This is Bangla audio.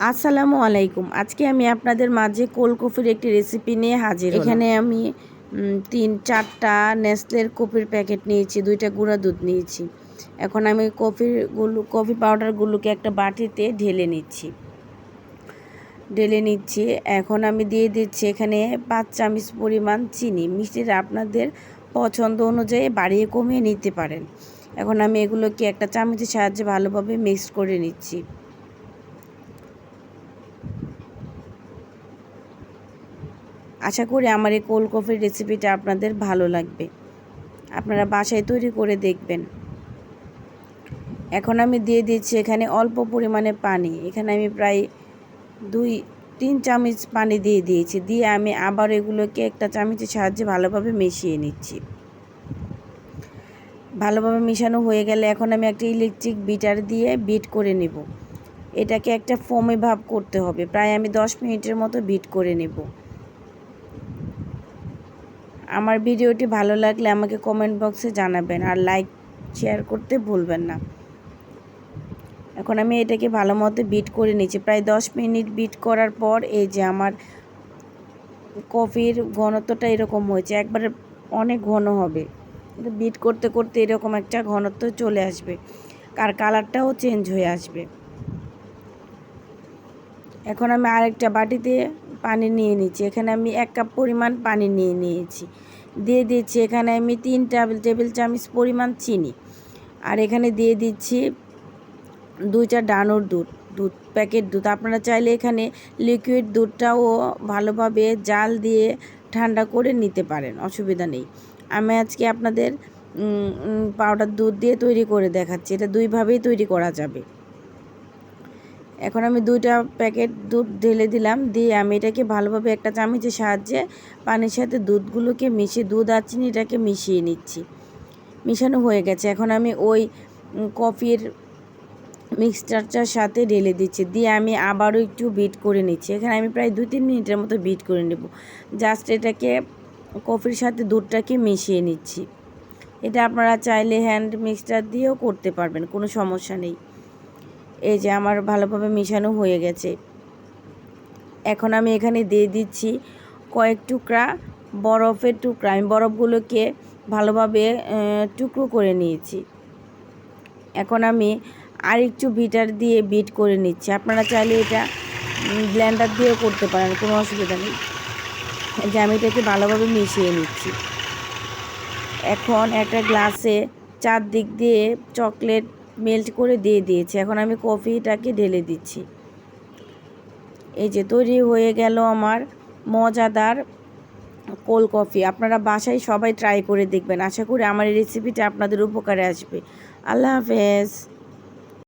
আসসালামু আলাইকুম। আজকে আমি আপনাদের মাঝে কোল্ড কফির একটি রেসিপি নিয়ে হাজির এখানে আমি তিন, চারটা নেসলের কফির প্যাকেট নিয়েছি, দুইটা গুঁড়া দুধ নিয়েছি। এখন আমি কফিরগুলো কফি পাউডারগুলোকে একটা বাটিতে ঢেলে নিচ্ছি। ঢেলে নিচ্ছি। এখন আমি দিয়ে দিচ্ছি এখানে পাঁচ চামচ পরিমাণ চিনি। মিষ্টিটা আপনাদের পছন্দ অনুযায়ী বাড়িয়ে কমিয়ে নিতে পারেন। এখন আমি এগুলোকে একটা চামচের সাহায্যে ভালোভাবে মিক্স করে নিচ্ছি। আশা করি আমার এই কোল্ড কফির রেসিপিটা আপনাদের ভালো লাগবে। আপনারা বাসায় তৈরি করে দেখবেন। এখন আমি দিয়ে দিচ্ছি এখানে অল্প পরিমাণে পানি। এখানে আমি প্রায় দুই, তিন চামচ পানি দিয়ে দিয়েছি। দিয়ে আমি আবার এগুলোকে একটা চামচের সাহায্যে ভালোভাবে মিশিয়ে নিচ্ছি। ভালোভাবে মেশানো হয়ে গেলে এখন আমি একটা ইলেকট্রিক বিটার দিয়ে বিট করে নেব। এটাকে একটা ফোমে ভাব করতে হবে। প্রায় আমি দশ মিনিটের মতো বিট করে নেব। আমার ভিডিওটি ভালো লাগলে আমাকে কমেন্ট বক্সে জানাবেন আর লাইক শেয়ার করতে ভুলবেন না। এখন আমি এটাকে ভালো মতো বিট করে নিচ্ছি। প্রায় দশ মিনিট বিট করার পর এই যে আমার কফির ঘনত্বটা এরকম হয়েছে, একবারে অনেক ঘন হবে। বিট করতে করতে এরকম একটা ঘনত্ব চলে আসবে আর কালারটাও চেঞ্জ হয়ে আসবে। এখন আমি আরেকটা বাটিতে পানি নিয়ে নিচ্ছি। এখানে আমি এক কাপ পরিমাণ পানি নিয়ে নিয়েছি। দিয়ে দিচ্ছি এখানে আমি তিন টেবিল টেবিল চামচ পরিমাণ চিনি। আর এখানে দিয়ে দিচ্ছি দুইটা ডানোর দুধ দুধ প্যাকেট দুধ। আপনারা চাইলে এখানে লিকুইড দুধটাও ভালোভাবে জাল দিয়ে ঠান্ডা করে নিতে পারেন, অসুবিধা নেই। আমি আজকে আপনাদের পাউডার দুধ দিয়ে তৈরি করে দেখাচ্ছি। এটা দুইভাবেই তৈরি করা যাবে। এখন আমি দুইটা প্যাকেট দুধ ঢেলে দিলাম, দিয়ে আমি এটাকে ভালোভাবে একটা চামচের সাহায্যে পানির সাথে দুধগুলোকে মিশিয়ে, দুধ আর চিনিটাকে মিশিয়ে নিচ্ছি। মিশানো হয়ে গেছে। এখন আমি ওই কফির মিক্সচারটার সাথে ঢেলে দিচ্ছি। দিয়ে আমি আবারও একটু বিট করে নিচ্ছি। এখানে আমি প্রায় দুই তিন মিনিটের মতো বিট করে নেব। জাস্ট এটাকে কফির সাথে দুধটাকে মিশিয়ে নিচ্ছি। এটা আপনারা চাইলে হ্যান্ড মিক্সচার দিয়েও করতে পারবেন, কোনো সমস্যা নেই। এই যে আমার ভালোভাবে মিশানো হয়ে গেছে। এখন আমি এখানে দিয়ে দিচ্ছি কয়েক টুকরা বরফের টুকরা। আমি বরফগুলোকে ভালোভাবে টুকরো করে নিয়েছি। এখন আমি আর একটু বিটার দিয়ে বিট করে নিচ্ছি। আপনারা চাইলে এটা ব্ল্যান্ডার দিয়েও করতে পারেন, কোনো অসুবিধা নেই। যে আমি এটাকে ভালোভাবে মিশিয়ে নিচ্ছি। এখন একটা গ্লাসে চারদিক দিয়ে চকলেট মেল্ট করে দিয়ে দিয়েছি। এখন আমি কফিটাকে ঢেলে দিচ্ছি। এই যে তৈরি হয়ে গেল আমার মজাদার কোল কফি আপনারা বাসায় সবাই ট্রাই করে দেখবেন। আশা করি আমার এই রেসিপিটা আপনাদের উপকারে আসবে। আল্লাহ হাফেজ।